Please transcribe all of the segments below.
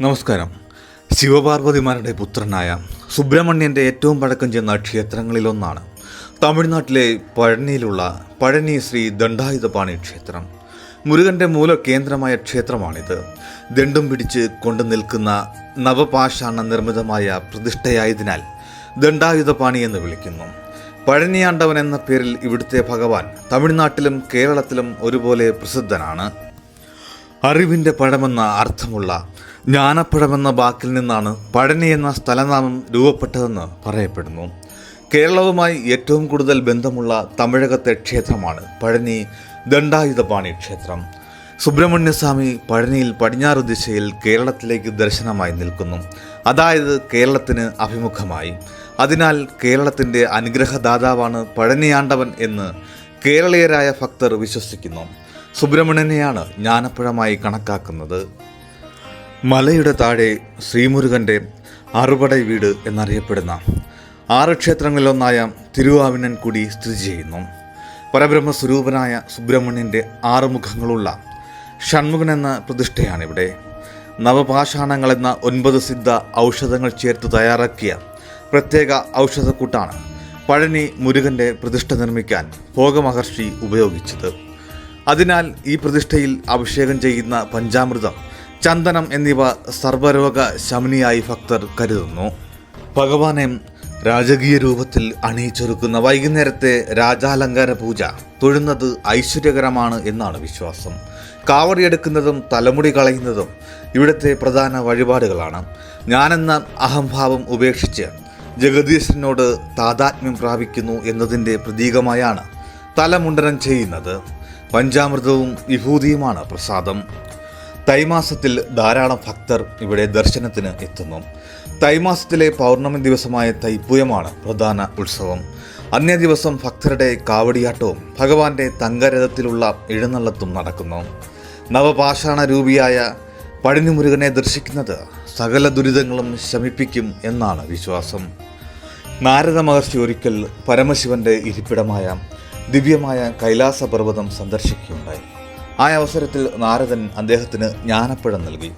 നമസ്കാരം. ശിവപാർവതിമാരുടെ പുത്രനായ സുബ്രഹ്മണ്യന്റെ ഏറ്റവും പഴക്കം ചെന്ന ക്ഷേത്രങ്ങളിലൊന്നാണ് തമിഴ്നാട്ടിലെ പഴനിയിലുള്ള പഴനി ശ്രീ ദണ്ഡായുധപാണി ക്ഷേത്രം. മുരുകന്റെ മൂലകേന്ദ്രമായ ക്ഷേത്രമാണിത്. ദണ്ഡും പിടിച്ച് കൊണ്ടു നിൽക്കുന്ന നവപാഷാണ നിർമ്മിതമായ പ്രതിഷ്ഠയായതിനാൽ ദണ്ഡായുധപാണി എന്ന് വിളിക്കുന്നു. പഴനിയാണ്ടവൻ എന്ന പേരിൽ ഇവിടുത്തെ ഭഗവാൻ തമിഴ്നാട്ടിലും കേരളത്തിലും ഒരുപോലെ പ്രസിദ്ധനാണ്. അറിവിന്റെ പഴമെന്ന അർത്ഥമുള്ള ജ്ഞാനപ്പഴമെന്ന വാക്കിൽ നിന്നാണ് പഴനി എന്ന സ്ഥലനാമം രൂപപ്പെട്ടതെന്ന് പറയപ്പെടുന്നു. കേരളവുമായി ഏറ്റവും കൂടുതൽ ബന്ധമുള്ള തമിഴകത്തെ ക്ഷേത്രമാണ് പഴനി ദണ്ഡായുധപാണി ക്ഷേത്രം. സുബ്രഹ്മണ്യസ്വാമി പഴനിയിൽ പടിഞ്ഞാറ് ദിശയിൽ കേരളത്തിലേക്ക് ദർശനമായി നിൽക്കുന്നു. അതായത് കേരളത്തിന് അഭിമുഖമായി. അതിനാൽ കേരളത്തിന്റെ അനുഗ്രഹദാതാവാണ് പഴനിയാണ്ടവൻ എന്ന് കേരളീയരായ ഭക്തർ വിശ്വസിക്കുന്നു. സുബ്രഹ്മണ്യനെയാണ് ജ്ഞാനപ്പുഴമായി കണക്കാക്കുന്നത്. മലയുടെ താഴെ ശ്രീമുരുകന്റെ അറുപടൈ വീട് എന്നറിയപ്പെടുന്ന ആറ് ക്ഷേത്രങ്ങളിലൊന്നായ തിരുവാവിനൻകുടി സ്ഥിതി ചെയ്യുന്നു. പരബ്രഹ്മ സ്വരൂപനായ സുബ്രഹ്മണ്യന്റെ ആറ് മുഖങ്ങളുള്ള ഷൺമുഖൻ എന്ന പ്രതിഷ്ഠയാണിവിടെ. നവപാഷാണങ്ങൾ എന്ന ഒൻപത് സിദ്ധ ഔഷധങ്ങൾ ചേർത്ത് തയ്യാറാക്കിയ പ്രത്യേക ഔഷധക്കൂട്ടാണ് പഴനി മുരുകന്റെ പ്രതിഷ്ഠ നിർമ്മിക്കാൻ ഭോഗമഹർഷി ഉപയോഗിച്ചത്. അതിനാൽ ഈ പ്രതിഷ്ഠയിൽ അഭിഷേകം ചെയ്യുന്ന പഞ്ചാമൃതം ചന്ദനം എന്നിവ സർവരോഗ ശമനിയായി ഭക്തർ കരുതുന്നു. ഭഗവാനെ രാജകീയ രൂപത്തിൽ അണിയിച്ചൊരുക്കുന്ന വൈകുന്നേരത്തെ രാജാലങ്കാര പൂജ തൊഴുന്നത് ഐശ്വര്യകരമാണ് എന്നാണ് വിശ്വാസം. കാവടിയെടുക്കുന്നതും തലമുടി കളയുന്നതും ഇവിടുത്തെ പ്രധാന വഴിപാടുകളാണ്. ഞാനെന്ന അഹംഭാവം ഉപേക്ഷിച്ച് ജഗദീശനോട് താതാത്മ്യം പ്രാപിക്കുന്നു എന്നതിന്റെ പ്രതീകമായാണ് തലമുണ്ടനം ചെയ്യുന്നത്. പഞ്ചാമൃതവും വിഭൂതിയുമാണ് പ്രസാദം. തൈമാസത്തിൽ ധാരാളം ഭക്തർ ഇവിടെ ദർശനത്തിന് എത്തുന്നു. തൈമാസത്തിലെ പൗർണമി ദിവസമായ തൈപ്പൂയമാണ് പ്രധാന ഉത്സവം. അന്നേ ദിവസം ഭക്തരുടെ കാവടിയാട്ടവും ഭഗവാന്റെ തങ്കരഥത്തിലുള്ള എഴുന്നള്ളത്തും നടക്കുന്നു. നവപാഷാണ രൂപിയായ പഴനിമുരുകനെ ദർശിക്കുന്നത് സകല ദുരിതങ്ങളും ശമിപ്പിക്കും എന്നാണ് വിശ്വാസം. നാരദ മഹർഷി ഒരിക്കൽ പരമശിവന്റെ ഇരിപ്പിടമായ ദിവ്യമായ കൈലാസ പർവതം സന്ദർശിക്കുകയുണ്ടായി. ആ അവസരത്തിൽ നാരദൻ അദ്ദേഹത്തിന് ജ്ഞാനപ്പഴം നൽകി.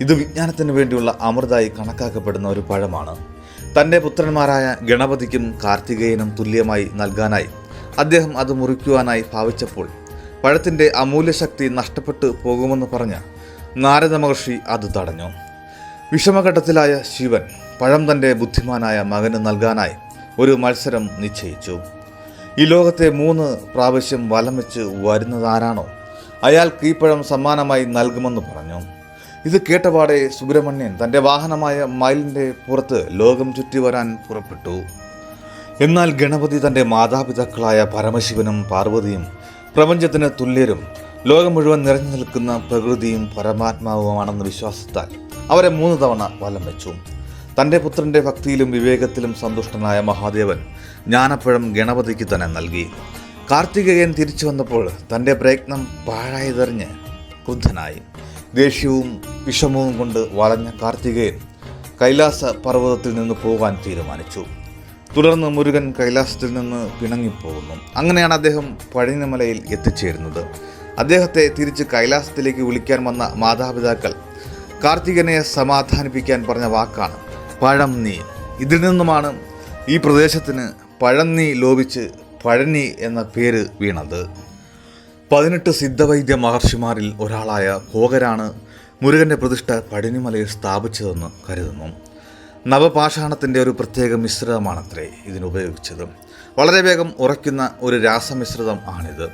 ഇത് വിജ്ഞാനത്തിന് വേണ്ടിയുള്ള അമൃതായി കണക്കാക്കപ്പെടുന്ന ഒരു പഴമാണ്. തന്റെ പുത്രന്മാരായ ഗണപതിക്കും കാർത്തികേയനും തുല്യമായി നൽകാനായി അദ്ദേഹം അത് മുറിക്കുവാനായി ഭാവിച്ചപ്പോൾ പഴത്തിന്റെ അമൂല്യശക്തി നഷ്ടപ്പെട്ടു പോകുമെന്ന് പറഞ്ഞ് നാരദ മഹർഷി അത് തടഞ്ഞു. വിഷമഘട്ടത്തിലായ ശിവൻ പഴം തന്റെ ബുദ്ധിമാനായ മകന് നൽകാനായി ഒരു മത്സരം നിശ്ചയിച്ചു. ഈ ലോകത്തെ മൂന്ന് പ്രാവശ്യം വലം വെച്ച് വരുന്നതാരാണോ അയാൾക്ക് ഈ പഴം സമ്മാനമായി നൽകുമെന്ന് പറഞ്ഞു. ഇത് കേട്ടപാടെ സുബ്രഹ്മണ്യൻ തന്റെ വാഹനമായ മയിലിന്റെ പുറത്ത് ലോകം ചുറ്റി വരാൻ പുറപ്പെട്ടു. എന്നാൽ ഗണപതി തന്റെ മാതാപിതാക്കളായ പരമശിവനും പാർവതിയും പ്രപഞ്ചത്തിന് തുല്യരും ലോകം മുഴുവൻ നിറഞ്ഞു നിൽക്കുന്ന പ്രകൃതിയും പരമാത്മാവുമാണെന്ന വിശ്വാസത്താൽ അവരെ മൂന്ന് തവണ വലം വെച്ചു. തന്റെ പുത്രന്റെ ഭക്തിയിലും വിവേകത്തിലും സന്തുഷ്ടനായ മഹാദേവൻ ജ്ഞാനപ്പഴം ഗണപതിക്ക് തന്നെ നൽകി. കാർത്തികേയൻ തിരിച്ചു വന്നപ്പോൾ തന്റെ പ്രയത്നം പാഴായതെറിഞ്ഞ് ക്രുദ്ധനായി. ദേഷ്യവും വിഷമവും കൊണ്ട് വളഞ്ഞ കാർത്തികേയൻ കൈലാസ പർവതത്തിൽ നിന്ന് പോകാൻ തീരുമാനിച്ചു. തുടർന്ന് മുരുകൻ കൈലാസത്തിൽ നിന്ന് പിണങ്ങിപ്പോകുന്നു. അങ്ങനെയാണ് അദ്ദേഹം പഴനിമലയിൽ എത്തിച്ചേരുന്നത്. അദ്ദേഹത്തെ തിരിച്ച് കൈലാസത്തിലേക്ക് വിളിക്കാൻ വന്ന മാതാപിതാക്കൾ കാർത്തികനെ സമാധാനിപ്പിക്കാൻ പറഞ്ഞ വാക്കാണ് പഴം നീ ഇതിൽ നിന്നുമാണ് ഈ പ്രദേശത്തിന് പഴം നീ ലോപിച്ച് പഴനി എന്ന പേര് വീണത്. പതിനെട്ട് സിദ്ധവൈദ്യ മഹർഷിമാരിൽ ഒരാളായ ഭോഗരാണ് മുരുകന്റെ പ്രതിഷ്ഠ പടിനിമലയിൽ സ്ഥാപിച്ചതെന്ന് കരുതുന്നു. നവപാഷാണത്തിന്റെ ഒരു പ്രത്യേക മിശ്രിതമാണത്രേ ഇതിനുപയോഗിച്ചത് വളരെ വേഗം ഉറയ്ക്കുന്ന ഒരു രാസമിശ്രിതം ആണിത്.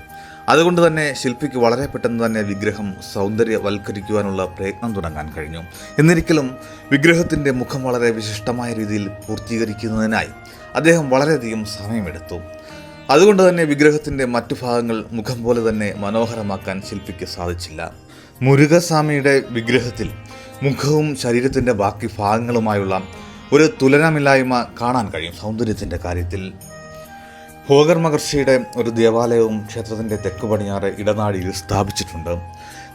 അതുകൊണ്ട് തന്നെ ശില്പിക്ക് വളരെ പെട്ടെന്ന് തന്നെ വിഗ്രഹം സൗന്ദര്യവൽക്കരിക്കുവാനുള്ള പ്രയത്നം തുടങ്ങാൻ കഴിഞ്ഞു. എന്നിരിക്കലും വിഗ്രഹത്തിന്റെ മുഖം വളരെ വിശിഷ്ടമായ രീതിയിൽ പൂർത്തീകരിക്കുന്നതിനായി അദ്ദേഹം വളരെയധികം സമയമെടുത്തു. അതുകൊണ്ട് തന്നെ വിഗ്രഹത്തിന്റെ മറ്റു ഭാഗങ്ങൾ മുഖം പോലെ തന്നെ മനോഹരമാക്കാൻ ശില്പിക്ക് സാധിച്ചില്ല. മുരുകസ്വാമിയുടെ വിഗ്രഹത്തിൽ മുഖവും ശരീരത്തിന്റെ ബാക്കി ഭാഗങ്ങളുമായുള്ള ഒരു തുലനമില്ലായ്മ കാണാൻ കഴിയും സൗന്ദര്യത്തിന്റെ കാര്യത്തിൽ. ഭോഗർ മഹർഷിയുടെ ഒരു ദേവാലയവും ക്ഷേത്രത്തിന്റെ തെക്ക് പടിഞ്ഞാറ് ഇടനാഴിയിൽ സ്ഥാപിച്ചിട്ടുണ്ട്.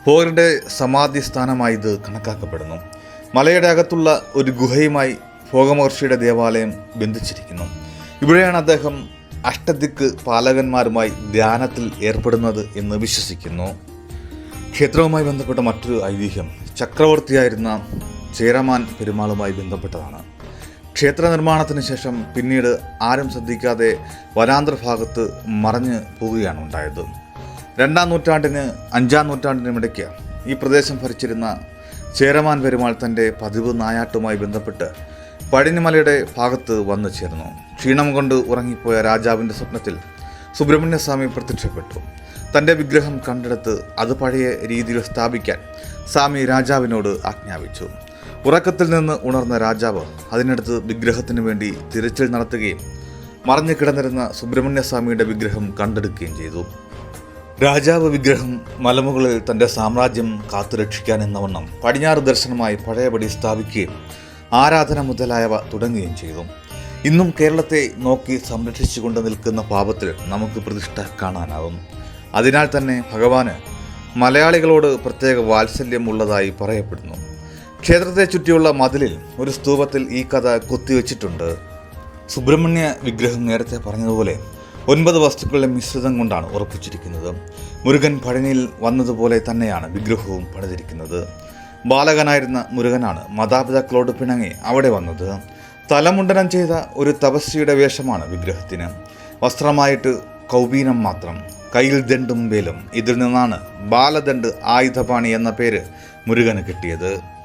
ഭോഗരുടെ സമാധി സ്ഥാനമായി ഇത് കണക്കാക്കപ്പെടുന്നു. മലയുടെ അകത്തുള്ള ഒരു ഗുഹയുമായി ഭോഗമഹർഷിയുടെ ദേവാലയം ബന്ധിച്ചിരിക്കുന്നു. ഇവിടെയാണ് അദ്ദേഹം അഷ്ടദിക്ക് പാലകന്മാരുമായി ധ്യാനത്തിൽ ഏർപ്പെടുന്നത് എന്ന് വിശ്വസിക്കുന്നു. ക്ഷേത്രവുമായി ബന്ധപ്പെട്ട മറ്റൊരു ഐതിഹ്യം ചക്രവർത്തിയായിരുന്ന ചേരമാൻ പെരുമാളുമായി ബന്ധപ്പെട്ടതാണ്. ക്ഷേത്ര നിർമ്മാണത്തിന് ശേഷം പിന്നീട് ആരും ശ്രദ്ധിക്കാതെ വനാന്തർ ഭാഗത്ത് മറഞ്ഞു പോവുകയാണ് ഉണ്ടായത്. രണ്ടാം നൂറ്റാണ്ടിന് അഞ്ചാം നൂറ്റാണ്ടിനുമിടയ്ക്ക് ഈ പ്രദേശം ഭരിച്ചിരുന്ന ചേരമാൻ പെരുമാൾ തന്റെ പതിവ് നായാട്ടുമായി ബന്ധപ്പെട്ട് പടിഞ്ഞുമലയുടെ ഭാഗത്ത് വന്നു ചേർന്നു. ക്ഷീണം കൊണ്ട് ഉറങ്ങിപ്പോയ രാജാവിന്റെ സ്വപ്നത്തിൽ സുബ്രഹ്മണ്യസ്വാമി പ്രത്യക്ഷപ്പെട്ടു. തന്റെ വിഗ്രഹം കണ്ടെടുത്ത് അത് പഴയ രീതിയിൽ സ്ഥാപിക്കാൻ സ്വാമി രാജാവിനോട് ആജ്ഞാപിച്ചു. ഉറക്കത്തിൽ നിന്ന് ഉണർന്ന രാജാവ് അതിനടുത്ത് വിഗ്രഹത്തിന് വേണ്ടി തിരച്ചിൽ നടത്തുകയും മറഞ്ഞു കിടന്നിരുന്ന സുബ്രഹ്മണ്യസ്വാമിയുടെ വിഗ്രഹം കണ്ടെടുക്കുകയും ചെയ്തു. രാജാവ് വിഗ്രഹം മലമുകളിൽ തന്റെ സാമ്രാജ്യം കാത്തുരക്ഷിക്കാൻ എന്നവണ്ണം പടിഞ്ഞാറ് ദർശനമായി പഴയപടി സ്ഥാപിക്കുകയും ആരാധന മുതലായവ തുടങ്ങുകയും ചെയ്തു. ഇന്നും കേരളത്തെ നോക്കി സംരക്ഷിച്ചുകൊണ്ട് നിൽക്കുന്ന പാപത്തിൽ നമുക്ക് പ്രതിഷ്ഠ കാണാനാവുന്നു. അതിനാൽ തന്നെ ഭഗവാന് മലയാളികളോട് പ്രത്യേക വാത്സല്യം ഉള്ളതായി പറയപ്പെടുന്നു. ക്ഷേത്രത്തെ ചുറ്റിയുള്ള മതിലിൽ ഒരു സ്തൂപത്തിൽ ഈ കഥ കൊത്തിവെച്ചിട്ടുണ്ട്. സുബ്രഹ്മണ്യ വിഗ്രഹം നേരത്തെ പറഞ്ഞതുപോലെ ഒൻപത് വസ്തുക്കളുടെ മിശ്രിതം കൊണ്ടാണ് ഉറപ്പിച്ചിരിക്കുന്നത്. മുരുകൻ പഴനിയിൽ വന്നതുപോലെ തന്നെയാണ് വിഗ്രഹവും പണിതിരിക്കുന്നത്. ബാലകനായിരുന്ന മുരുകനാണ് മാതാപിതാക്കളോട് പിണങ്ങി അവിടെ വന്നത്. തലമുണ്ടനം ചെയ്ത ഒരു തപസ്വിയുടെ വേഷമാണ് വിഗ്രഹത്തിന്. വസ്ത്രമായിട്ട് കൗബീനം മാത്രം കയ്യിൽ ദണ്ടും വേലും. ഇതിൽ നിന്നാണ് ബാലദണ്ഡ് ആയുധപാണി എന്ന പേര് മുരുകന് കിട്ടിയത്.